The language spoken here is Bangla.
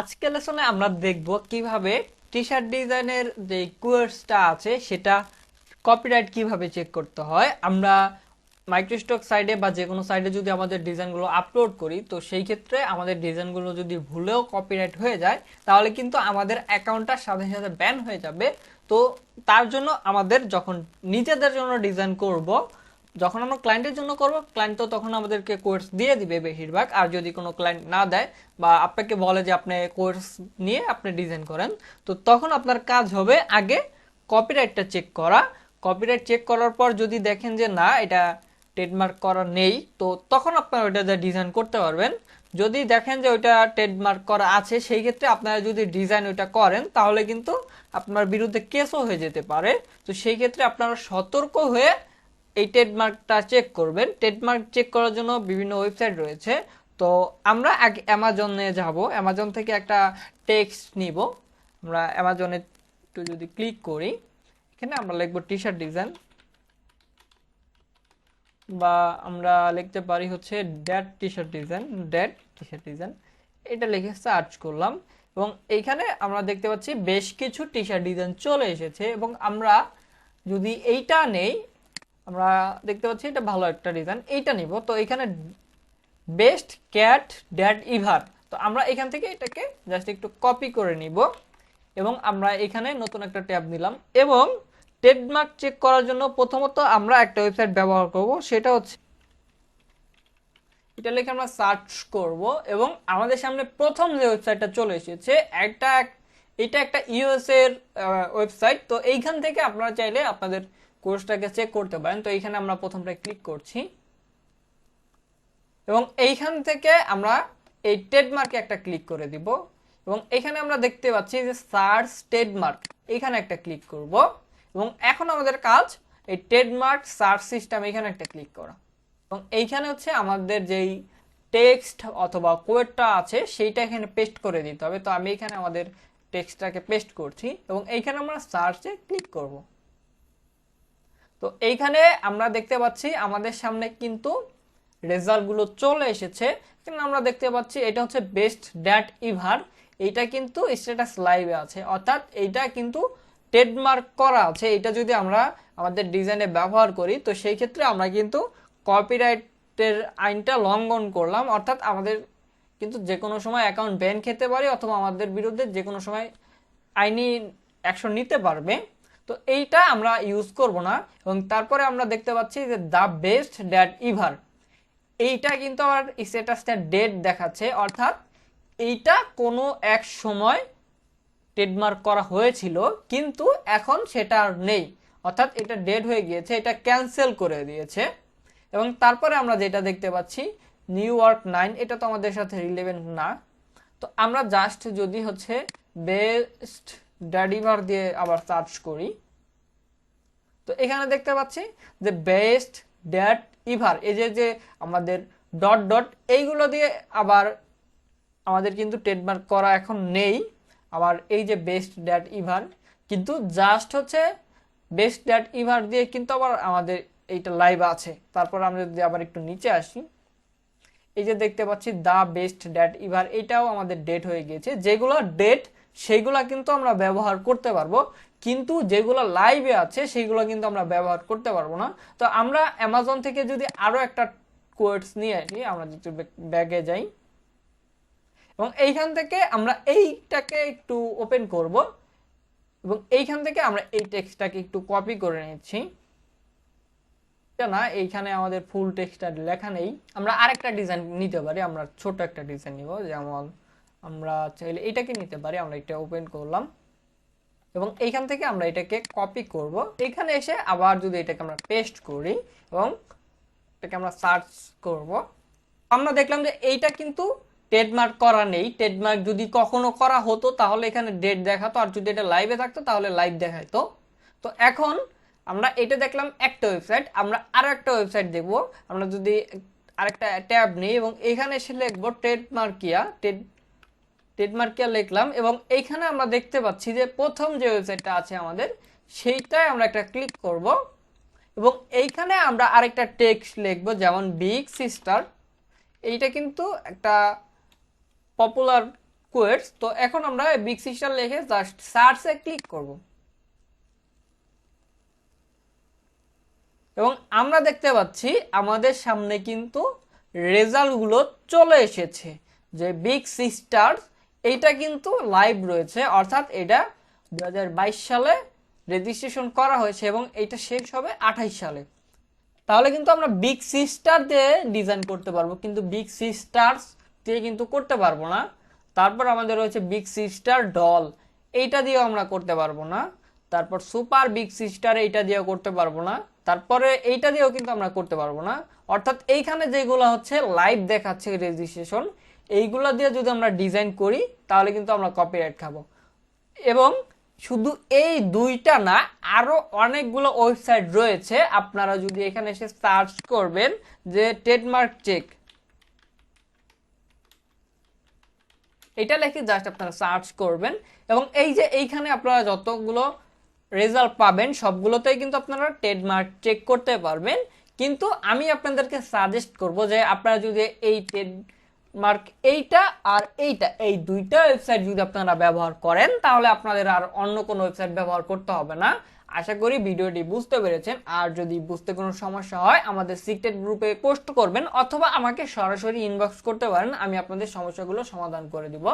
আজকের লেসনে আমরা দেখব কীভাবে টি শার্ট ডিজাইনের যে কোর্সটা আছে, সেটা কপিরাইট কীভাবে চেক করতে হয়। আমরা মাইক্রোস্টক সাইডে বা যে কোনো সাইডে যদি আমাদের ডিজাইনগুলো আপলোড করি, তো সেই ক্ষেত্রে আমাদের ডিজাইনগুলো যদি ভুলেও কপিরাইট হয়ে যায়, তাহলে কিন্তু আমাদের অ্যাকাউন্টটা সাথে সাথে ব্যান হয়ে যাবে। তো তার জন্য আমাদের যখন নিজেদের জন্য ডিজাইন করব যখন আমরা ক্লায়েন্টের জন্য করব ক্লায়েন্ট তো তখন আমাদেরকে কোর্স দিয়ে দিবে বেশিরভাগ। আর যদি কোনো ক্লায়েন্ট না দেয় বা আপনাকে বলে যে আপনি কোর্স নিয়ে আপনি ডিজাইন করেন, তো তখন আপনার কাজ হবে আগে কপিরাইটটা চেক করা। কপিরাইট চেক করার পর যদি দেখেন যে না, এটা ট্রেডমার্ক করা নেই, তো তখন আপনারা ওইটা দিয়ে ডিজাইন করতে পারবেন। যদি দেখেন যে ওইটা ট্রেডমার্ক করা আছে, সেই ক্ষেত্রে আপনারা যদি ডিজাইন ওইটা করেন, তাহলে কিন্তু আপনার বিরুদ্ধে কেসও হয়ে যেতে পারে। তো সেই ক্ষেত্রে আপনারা সতর্ক হয়ে এই ট্রেডমার্কটা চেক করবেন। ট্রেডমার্ক চেক করার জন্য বিভিন্ন ওয়েবসাইট রয়েছে। তো আমরা আগে অ্যামাজনে যাব। অ্যামাজন থেকে একটা টেক্সট নিব। আমরা অ্যামাজনে একটু যদি ক্লিক করি, এখানে আমরা লিখব টি শার্ট ডিজাইন বা আমরা লিখতে পারি হচ্ছে dad T shirt design dad T shirt design এটা লিখে সার্চ করলাম এবং এইখানে আমরা দেখতে পাচ্ছি বেশ কিছু টি শার্ট ডিজাইন চলে এসেছে এবং আমরা যদি এইটা নেই আমরা দেখতে পাচ্ছি এটা ভালো একটা ডিজাইন এইটা নিব। তো এখানে বেস্ট ক্যাট ড্যাট ইভার তো আমরা এখান থেকে এটাকে জাস্ট একটু কপি করে নিব এবং আমরা এখানে নতুন একটা ট্যাব নিলাম এবং ট্রেডমার্ক চেক করার জন্য প্রথমত আমরা একটা ওয়েবসাইট ব্যবহার করব, সেটা হচ্ছে এটা লিখে আমরা সার্চ করব এবং আমাদের সামনে প্রথম যে ওয়েবসাইটটা চলে এসেছে, একটা, এটা একটা ইউএস এর ওয়েবসাইট তো এইখান থেকে আপনারা চাইলে আপনাদের কোর্সটাকে চেক করতে পারেন। তো এইখানে আমরা প্রথমটা ক্লিক করছি। এবং এইখান থেকে আমরা এই ট্রেডমার্কে একটা ক্লিক করে দিব। এবং এখানে আমরা দেখতে পাচ্ছি যে সার্চ ট্রেডমার্ক এখানে একটা ক্লিক করব। এবং এখন আমাদের কাজ এই ট্রেডমার্ক সার্চ সিস্টেম এখানে একটা ক্লিক করা। এবং এইখানে হচ্ছে আমাদের যেই টেক্সট অথবা কোয়েটটা আছে, সেইটা এখানে পেস্ট করে দিতে হবে। তো আমি এখানে আমাদের টেক্সটটাকে পেস্ট করছি। এবং এইখানে আমরা সার্চে ক্লিক করব। তো এইখানে আমরা দেখতে পাচ্ছি আমাদের সামনে কিন্তু রেজাল্টগুলো চলে এসেছে। কিন্তু আমরা দেখতে পাচ্ছি এটা হচ্ছে বেস্ট ড্যাট ইভার এইটা কিন্তু স্ট্যাটাস লাইভে আছে। অর্থাৎ এইটা কিন্তু ট্রেডমার্ক করা আছে। এটা যদি আমরা আমাদের ডিজাইনে ব্যবহার করি, তো সেই ক্ষেত্রে আমরা কিন্তু কপিরাইটের আইনটা লঙ্ঘন করলাম। অর্থাৎ আমাদের কিন্তু যে কোনো সময় অ্যাকাউন্ট ব্যান খেতে পারি অথবা আমাদের বিরুদ্ধে যে কোনো সময় আইনি অ্যাকশন নিতে পারবে। তো এইটা আমরা ইউজ করব না, এবং তারপরে আমরা দেখতে পাচ্ছি যে দ্য বেস্ট ড্যাট ইভার এইটা কিন্তু আমার স্ট্যাটাসটা ডেট দেখাচ্ছে, অর্থাৎ এইটা কোনো এক সময় ট্রেডমার্ক করা হয়েছিল, কিন্তু এখন সেটা আর নেই। অর্থাৎ এটা ডেড হয়ে গিয়েছে, এটা ক্যান্সেল করে দিয়েছে। এবং তারপরে আমরা যেটা দেখতে পাচ্ছি নিউ ইয়র্ক নাইন এটা তো আমাদের সাথে রিলেভেন্ট না। তো আমরা জাস্ট যদি হচ্ছে বেস্ট ড্যাডিভার দিয়ে আবার সার্চ করি। তো এখানে দেখতে পাচ্ছি যে বেস্ট ড্যাট ইভার, এই যে যে আমাদের ডট ডট, এইগুলো দিয়ে আবার আমাদের কিন্তু ট্রেডমার্ক করা এখন নেই। আবার এই যে বেস্ট ড্যাট ইভার, কিন্তু জাস্ট হচ্ছে বেস্ট ড্যাট ইভার দিয়ে কিন্তু আবার আমাদের এইটা লাইভ আছে। তারপর আমরা যদি আবার একটু নিচে আসি, এই যে দেখতে পাচ্ছি দা বেস্ট ড্যাট ইভার, এটাও আমাদের ডেট হয়ে গিয়েছে। যেগুলো ডেট সেইগুলো কিন্তু আমরা ব্যবহার করতে পারব। কিন্তু যেগুলো লাইভে আছে, সেইগুলো কিন্তু আমরা ব্যবহার করতে পারব না। তো আমরা অ্যামাজন থেকে যদি আরও একটা কোয়েটস নিয়ে আসি, আমরা যদি ব্যাগে যাই। এবং এইখান থেকে আমরা এইটাকে একটু ওপেন করব। এবং এইখান থেকে আমরা এই টেক্সটটাকে একটু কপি করে নিচ্ছি। না, এইখানে আমাদের ফুল টেক্সটটা লেখা নেই। আমরা আরেকটা ডিজাইন নিতে পারি, আমরা ছোট একটা ডিজাইন নিব, যেমন আমরা চাইলে এটাকে নিতে পারি, আমরা এটা ওপেন করলাম। এবং এইখান থেকে আমরা এটাকে কপি করব। এখানে এসে আবার যদি এটাকে আমরা পেস্ট করি এবং এটাকে আমরা সার্চ করব, আমরা দেখলাম যে এইটা কিন্তু ট্রেডমার্ক করা নেই। ট্রেডমার্ক যদি কখনো করা হতো, তাহলে এখানে ডেট দেখাতো। আর যদি এটা লাইভে থাকতো, তাহলে লাইভ দেখাইতো। তো এখন আমরা এটা দেখলাম একটা ওয়েবসাইট আমরা আরও একটা ওয়েবসাইট দেখব। আমরা যদি আরেকটা ট্যাব নিই, এবং এখানে এসে লিখব ট্রেডমার্কিয়া ট্রেড ট্রেডমার্কিয়া লিখলাম এবং এইখানে আমরা দেখতে পাচ্ছি যে প্রথম যে ওয়েবসাইটটা আছে আমাদের সেইটাই আমরা একটা ক্লিক করব এবং এইখানে আমরা আরেকটা টেক্সট লিখব যেমন বিগ সিস্টার এইটা কিন্তু একটা পপুলার কোয়েটস তো এখন আমরা বিগ সিস্টার লিখে জাস্ট সার্চে ক্লিক করব। এবং আমরা দেখতে পাচ্ছি আমাদের সামনে কিন্তু রেজাল্টগুলো চলে এসেছে, যে বিগ সিস্টার এইটা কিন্তু লাইভ রয়েছে, অর্থাৎ এটা দু হাজার বাইশ সালে রেজিস্ট্রেশন করা হয়েছে এবং এটা শেষ হবে আঠাইশ সালে। তাহলে কিন্তু আমরা বিগ সিস্টার দিয়ে ডিজাইন করতে পারব, কিন্তু বিগ সিস্টার্স দিয়ে কিন্তু করতে পারব না। তারপর আমাদের রয়েছে বিগ সিস্টার ডল এইটা দিয়েও আমরা করতে পারব না। তারপর সুপার বিগ সিস্টার এইটা দিয়েও করতে পারব না। তারপরে এইটা দিয়েও কিন্তু আমরা করতে পারব না। অর্থাৎ এইখানে যেগুলো হচ্ছে লাইভ দেখাচ্ছে রেজিস্ট্রেশন এইগুলো দিয়ে যদি আমরা ডিজাইন করি, তাহলে কিন্তু আমরা কপিরাইট খাব। এবং শুধু এই দুইটা না, আরও অনেকগুলো ওয়েবসাইট রয়েছে। আপনারা যদি এখানে এসে সার্চ করবেন, যে ট্রেডমার্ক চেক এটা লিখে জাস্ট আপনারা সার্চ করবেন। এবং এই যে এইখানে আপনারা যতগুলো রেজাল্ট পাবেন, সবগুলোতেই কিন্তু আপনারা ট্রেডমার্ক চেক করতে পারবেন। কিন্তু আমি আপনাদেরকে সাজেস্ট করব যে আপনারা যদি এই ট্রেডমার্ক এইটা আর এইটা, এই দুইটা ওয়েবসাইট যদি আপনারা ব্যবহার করেন, তাহলে আপনাদের আর অন্য কোনো ওয়েবসাইট ব্যবহার করতে হবে না। আশা করি ভিডিওটি বুঝতে পেরেছেন। আর যদি বুঝতে কোনো সমস্যা হয়, আমাদের সিক্রেট গ্রুপে পোস্ট করবেন, অথবা আমাকে সরাসরি ইনবক্স করতে পারেন, আমি আপনাদের সমস্যাগুলো সমাধান করে দিব।